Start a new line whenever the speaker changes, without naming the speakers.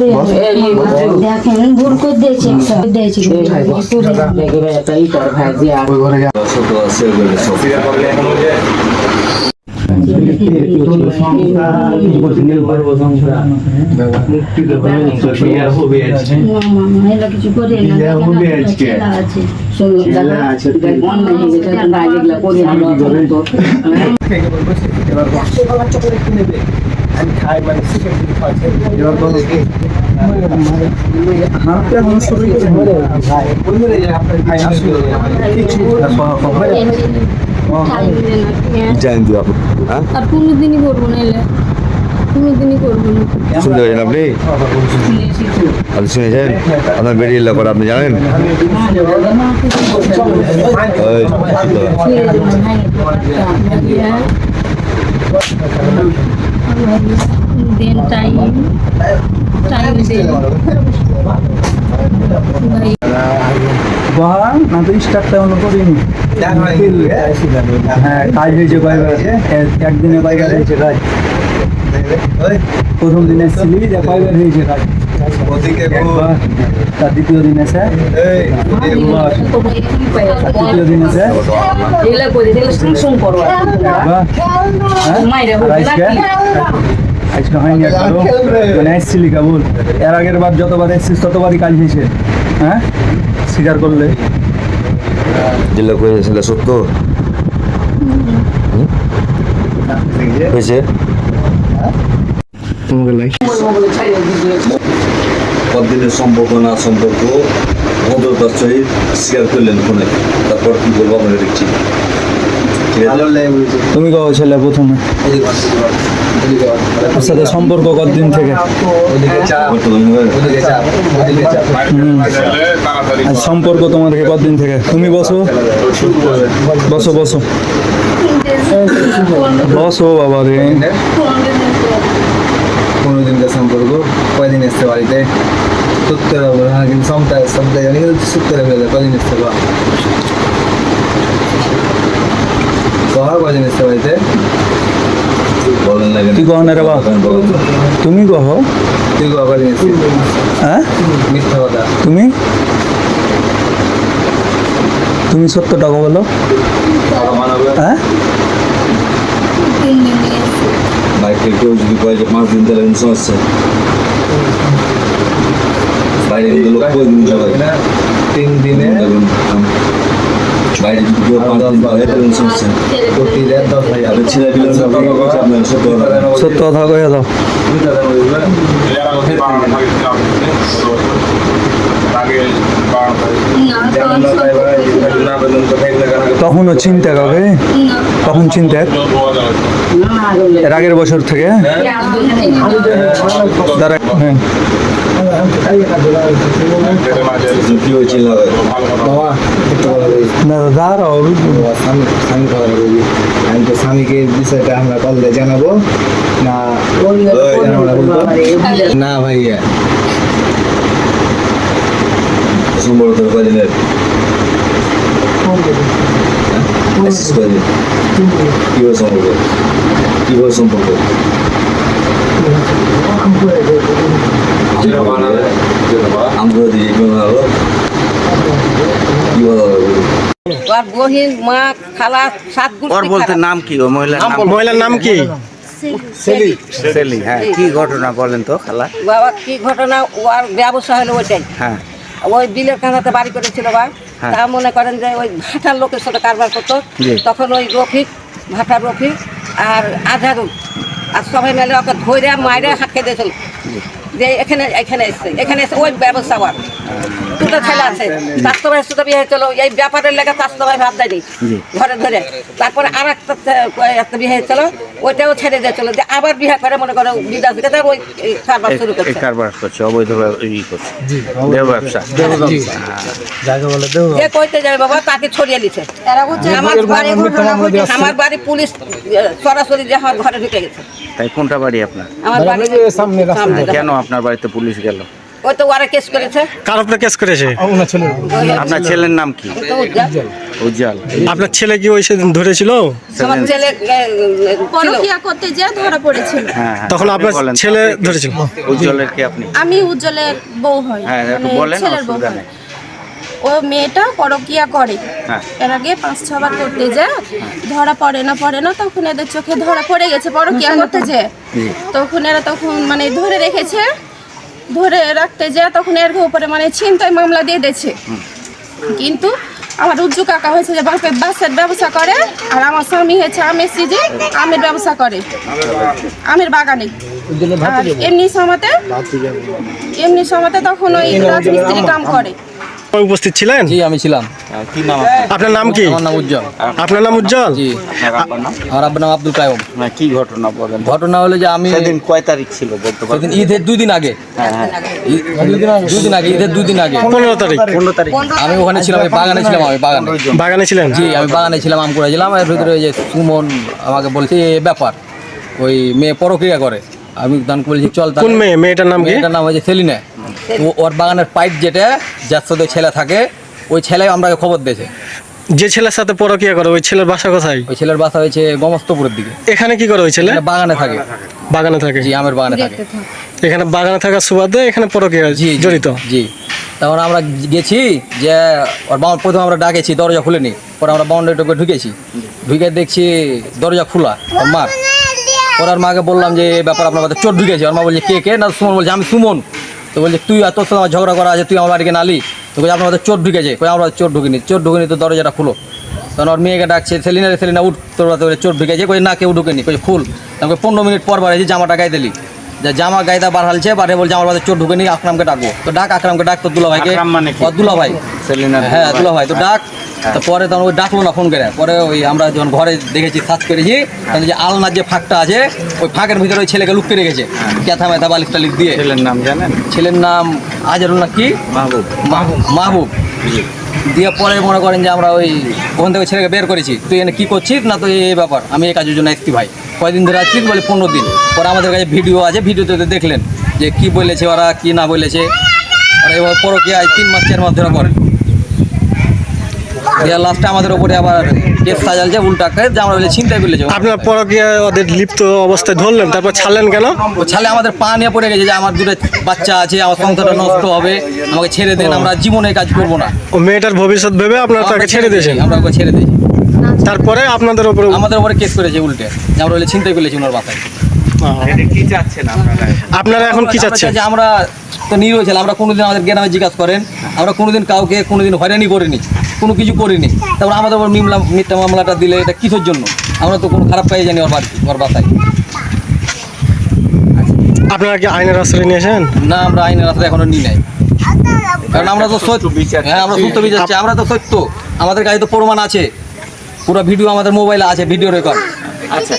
করে দেখেন ভুল করে দিয়েছি একটা দিয়েছি করে
একটা ই
এলা।
জানেন তো হ্যাঁ?
আর কোনোদিনই করব না এলে। কোনোদিনই করব না।
শুনতে পারেন আপনি? আপনি শুনেছেন? আপনার বেরিয়ে এলাকা আপনি জানেন?
দেন টাইম টাইম
না তো স্টার্টটা অন্য করিনি হ্যাঁ কাজ হয়েছে কয়বার এক- একদিনে কয়বার হয়েছে কাজ প্রথম দিন এসেছিলি যে কয়বার হয়েছে কাজ। দ্বিতীয় দিন। আর তৃতীয় দিন। হ্যাঁ? আজকে আজকে হয়নি একবারও মানে এসেছিলি কেবল। এর আগের বার যতবার এসেছিস ততবারই কাজ হয়েছে। হ্যাঁ? স্বীকার করলে।
যেগুলো করেছিল সত্য? হুম? হয়েছে? কতদিনের সম্পর্ক না সম্পর্ক? ভদ্রতার সহিত স্বীকার করলেন ফোনে। তারপর কি বলব আমরা দেখছি। ঠিক
তুমি কবে ছেলে প্রথমে? ওর সাথে সম্পর্ক কতদিন থেকে? সম্পর্ক তোমাদেরকে কতদিন থেকে? তুমি বসো। বসো বসো। বসো বাবা রে।
পনেরো দিনকার সম্পর্ক কয়দিন এসছে বাড়িতে? সত্তর হ্যাঁ কিন্তু সপ্তাহে সপ্তাহে জানি কিন্তু সত্তর হবে কয়দিন এসছে বা? কহা কয়দিন এসছে বাড়িতে?
বলেন না
কি কহন রে বা? তুমি কহ।
তুই কহা
হ্যাঁ?
মিথ্যা কথা।
তুমি? তুমি সত্য টাকা বলো। হ্যাঁ
তিন দিন
বাইকে কেউ যদি কয় যে পাঁচ দিন তাহলে সমস্যা বাইরে লোক কয় দিন যাবে
না তিন দিনে।
বাইরে আপনার সত্য কথা
কয়ে দাও তখনও চিন্তা কাকে? তখন চিন্তা এর আগের বছর থেকে? হ্যাঁ।
কি হয়েছিল
না দাঁড়াও
বাবা, স্বামী স্বামী কথা বলি আমি তো স্বামীকে এই বিষয়টা আমরা কল দিয়ে জানাব না জানাব না। বলব? না ভাইয়া।
সম্পর্ক তোর কয়দিনের এসেছিস কয়দিন কীভাবে সম্পর্ক? কীভাবে সম্পর্ক? আমরা দিয়ে
বহিন মা খালা সাত
ওর বলতে নাম কি? ও মহিলার নাম?
মহিলার নাম কি?
সেলি। হ্যাঁ। কি ঘটনা বলেন তো খালা?
বাবা কি ঘটনা? ওর ব্যবসা হলো ওইটাই।
হ্যাঁ।
ওই বিলের কাঁথাতে বাড়ি করেছিল বা
হ্যাঁ।
তা মনে করেন যে ওই ভাটার লোকের সাথে কারবার করতো। তখন ওই রফিক ভাটার রফিক আর আজারুল আর সবাই মিলে ওকে ধরে মাইরে হাঁকে দিয়েছিল। যে এখানে এখানে এসছে এখানে এসে ওই ব্যবসা আমার। দুটো ছেলে আছে স্বাস্থ্য ভাইয়ের সাথে বিয়ে হয়েছিল এই ব্যাপারের লেগে স্বাস্থ্য ভাই ভাব দেয়নি ঘরে ধরে। তারপরে আর একটা বিয়ে হয়েছিল ওইটাও ছেড়ে দিয়েছিল যে আবার বিয়ে করে মনে করো বিদাস থেকে ওই কারবার শুরু করছে।
কারবার করছে অবৈধ ই করছে। দেহ ব্যবসা।
যাকে বলে দেবো
যে কইতে যাবে বাবা তাকে ছড়িয়ে দিছে। আমার বাড়ি আমার বাড়ি পুলিশ সরাসরি যে আমার ঘরে ঢুকে গেছে।
তাই কোনটা বাড়ি আপনার?
আমার বাড়ি সামনে
কেন আপনার বাড়িতে পুলিশ গেল?
ওই তো ওরা কেস করেছে।
কার উপরে কেস করেছে?
আপনার ছেলের নাম কি?
উজ্জ্বল।
উজ্জ্বল।
আপনার ছেলে কি ওই সেদিন ধরেছিল?
আমার ছেলে এ, এ, ছিল।
পরকিয়া করতে যে ধরা পড়েছিল।
হ্যাঁ হ্যাঁ
তখন আপনার ছেলে ধরেছিল।
উজ্জ্বলের কি আপনি?
আমি উজ্জ্বলের বউ হই
হ্যাঁ একটু বলেন অসুবিধা নেই।
ও মেয়েটা পরকিয়া করে।
হ্যাঁ।
এর আগে পাঁচ ছবার করতে যায়। ধরা পড়ে না পড়ে না তখন এদের চোখে ধরা পড়ে গেছে পরকিয়া করতে যে তখন এরা তখন মানে ধরে রেখেছে ধরে রাখতে যায় তখন এর উপরে মানে ছিনতাই মামলা দিয়ে দিয়েছে। কিন্তু আমার উজ্জু কাকা হয়েছে যে বাপের বাসের ব্যবসা করে আর আমার স্বামী হয়েছে আমের সিজে আমের ব্যবসা করে। আমের বাগানে। আর এমনি সময়তে এমনি সময়তে তখন ওই রাজমিস্ত্রি কাম করে।
উপস্থিত ছিলেন?
জি আমি ছিলাম।
কি নাম
আপনার? নাম কি?
আমার নাম উজ্জ্বল।
আপনার নাম উজ্জ্বল?
জি।
আপনার
আমার আব্বার নাম আব্দুল কায়ুম।
না কি ঘটনা বলেন?
ঘটনা হলো যে আমি
সেদিন কয় তারিখ ছিল বলতে
সেদিন ঈদের দুই দিন আগে।
হ্যাঁ হ্যাঁ।
ঈদ- দুই দিন আগে ঈদের দুই দিন আগে।
পনেরো তারিখ।
পনেরো তারিখ।
আমি ওখানে ছিলাম ওই বাগানে ছিলাম আমি বাগানে।
বাগানে ছিলেন?
জি আমি বাগানে ছিলাম আম করেছিলাম এর ভিতরে ওই যে সুমন আমাকে বলছে এই ব্যাপার। ওই মেয়ে পরক্রিয়া করে। আমি তখন বলছি চল।
কোন মেয়ে? মেয়েটার নাম কি?
মেয়েটার নাম হয়েছে সেলিনা। ওর বাগানের পাইপ যেটা যার সাথে ছেলে থাকে ওই ছেলে আমরা খবর দিয়েছে।
যে ছেলের সাথে পরকিয়া করে ওই ছেলের বাসা কোথায়?
ওই ছেলের বাসা হয়েছে গমস্তপুরের দিকে।
এখানে কি করে ওই ছেলে?
বাগানে থাকে।
বাগানে থাকে।
জি আমের বাগানে থাকে।
এখানে বাগানে থাকার সুবাদে এখানে পরকিয়া
জি জি,
জড়িত?
জি। তখন আমরা গেছি যে ওর বাউন্ড প্রথমে আমরা ডাকেছি দরজা খুলেনি। পরে আমরা বাউন্ডারি টোকে ঢুকেছি। ঢুকে দেখছি দরজা খোলা ওর মার ওর মাকে বললাম যে এই ব্যাপার আপনার চোর ঢুকেছে। ওর মা বলছে কে কে? না সুমন বলছে আমি সুমন। তো বলছে, তুই তোর সাথে আমার ঝগড়া করা আছে, তুই আমার বাড়িকে নালি। তো বলছে, আপনার চোর ঢুকেছে। কই, আমরা চোর ঢুকিনি। চোর ঢুকিনি তো দরজাটা খুলো। তখন ওর মেয়েকে ডাকছে সেলিনা সেলিনা, উঠ। তোর চোর ঢুকেছে। কই, না, কেউ ঢুকেনি। কই, খুল। তারপরে পনেরো মিনিট পর যে জামাটা গায়ে দিলি। যে জামা গাইদা বার হালছে বারে বলছে আমার বাড়িতে চোর ঢুকে নি আকরামকে ডাকবো। তো ডাক আকরামকে ডাক তো দুলা ভাইকে
আকরাম মানে কি?
ও দুলা ভাই হ্যাঁ দুলা ভাই তো ডাক। তো পরে তখন ওই ডাকলো না ফোন করে। পরে ওই আমরা যখন ঘরে দেখেছি সার্চ করেছি তখন যে আলনার যে ফাঁকটা আছে ওই ফাঁকের ভিতরে ওই ছেলেকে লুকিয়ে রেখেছে। ক্যাথা ম্যাথা বালিশ টালিশ দিয়ে।
ছেলের নাম জানেন?
ছেলের নাম আজারুল না কি?
মাহবুব।
মাহবুব। মাহবুব। দিয়ে পরে মনে করেন যে আমরা ওই ওখান থেকে ছেলেকে বের করেছি, তুই এনে কী করছিস? না তো এই ব্যাপার। আমি এই কাজের জন্য এসছি ভাই। কয়দিন ধরে আসছিস বলে পনেরো দিন। পরে আমাদের কাছে ভিডিও আছে ভিডিওতে দেখলেন যে কী বলেছে ওরা, কী না বলেছে। ওরা এবার পরকে আজ তিন মাস, চার মাস ধরে করে। দিয়ে লাস্টে আমাদের ওপরে আবার কেস সাজালছে উল্টা করে যে আমরা বলে চিন্তাই করলেছে
আপনার পরকিয়া ওদের লিপ্ত অবস্থায় ধরলেন তারপর ছাড়লেন কেন?
ও ছালে আমাদের পা নিয়ে পড়ে গেছে যে আমার দুটো বাচ্চা আছে আমার সংসারটা নষ্ট হবে আমাকে ছেড়ে দেন আমরা জীবনে কাজ করব না।
ও মেয়েটার ভবিষ্যৎ ভেবে আপনারা তাকে ছেড়ে দিয়েছেন?
আমরা ওকে ছেড়ে দিয়েছি।
তারপরে আপনাদের উপরে
আমাদের উপরে কেস করেছে উল্টে যে আমরা বলে চিন্তাই করলেছি ওনার বাসায়।
আপনারা?
আপনারা এখন কি চাচ্ছেন?
যে আমরা তো নিরীহ ছিলাম আমরা কোনোদিন আমাদের গ্রামে জিজ্ঞাসা করেন আমরা কোনোদিন কাউকে কোনোদিন হয়রানি করিনি। কোনো কিছু করিনি। তারপর আমাদের উপর মিমলা মিথ্যা মামলাটা দিলে এটা কিসের জন্য? আমরা তো কোনো খারাপ কাজে জানি ওর বাড়ি ওর বাসায়।
আপনারা কি আইনের আশ্রয় নিয়েছেন
না আমরা আইনের রাস্তায় এখনও নিই নাই। কারণ আমরা তো সত্য হ্যাঁ আমরা সত্য বিচার চাই আমরা তো সত্য। আমাদের কাছে তো প্রমাণ আছে। পুরো ভিডিও আমাদের মোবাইলে আছে ভিডিও রেকর্ড।
আচ্ছা।